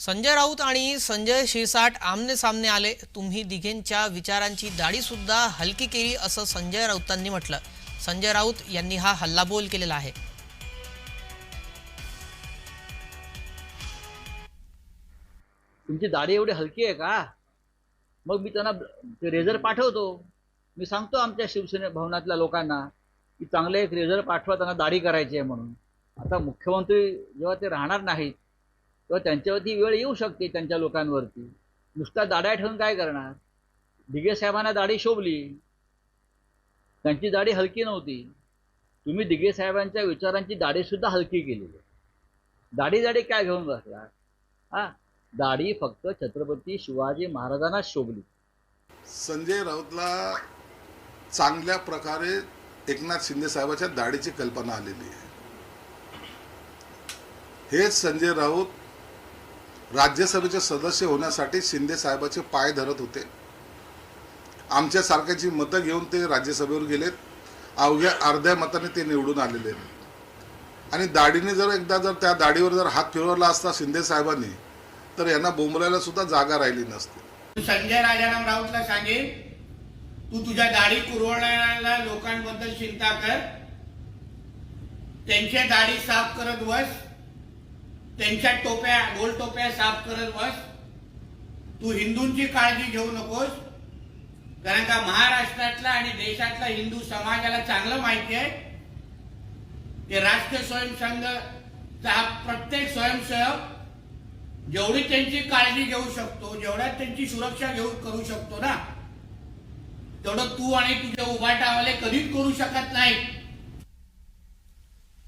संजय राऊत आणि संजय शिरसाट आमने सामने आले. तुम्ही दिघेंच्या विचारांची दाढी सुद्धा हलकी केली असं संजय राऊतांनी म्हटलं. संजय राऊत यांनी हा हल्लाबोल केलेला आहे. तुमची दाढी एवढी हलकी आहे का? मग मी त्यांना ते रेझर पाठवतो. मी सांगतो आमच्या शिवसेने भवनातल्या लोकांना की चांगले एक रेझर पाठवा त्यांना दाढी करायची आहे म्हणून. आता मुख्यमंत्री जेव्हा ते राहणार नाहीत किंवा त्यांच्यावरती वेळ येऊ शकते त्यांच्या लोकांवरती. नुसता दाड्या ठेवून काय करणार? दिघे साहेबांना दाढी शोभली. त्यांची दाढी हलकी नव्हती. तुम्ही दिघे साहेबांच्या विचारांची दाढी सुद्धा हलकी केलेली. आहे. दाढी दाढी काय घेऊन बसला? हा? दाढी फक्त छत्रपती शिवाजी महाराजांना शोभली. संजय राऊतला चांगल्या प्रकारे एकनाथ शिंदे साहेबाच्या दाढीची कल्पना आलेली आहे. हेच संजय राऊत राज्यसभेचे सदस्य होण्यासाठी शिंदे साहेबाचे पाय धरत होते. आमच्यासारख्याची मतं घेऊन ते राज्यसभेवर गेलेत अवघ्या अर्ध्या मताने ते निवडून आलेले आणि दाढीने जर एकदा जर त्या दाढीवर जर हात फिरवला असता शिंदे साहेबांनी तर यांना बोंबलायला सुद्धा जागा राहिली नसती. संजय राजाराम राऊतला सांगेन तू तुझ्या दाढी कुरवणाऱ्या लोकांबद्दल चिंता कर. त्यांच्या दाढी साफ करत बस. त्यांच्या टोप्या गोल टोप्या साफ करत बस. तू हिंदूंची काळजी घेऊ नकोस. कारण का महाराष्ट्रातला आणि देशातला हिंदू समाजाला चांगलं माहिती आहे. की राष्ट्रीय स्वयंसंघचा हा प्रत्येक स्वयंसेवक जेवढी त्यांची काळजी घेऊ शकतो जेवढ्या त्यांची सुरक्षा घेऊ करू शकतो ना तेवढं तू आणि तुझे उभाटावाले कधीच करू शकत नाही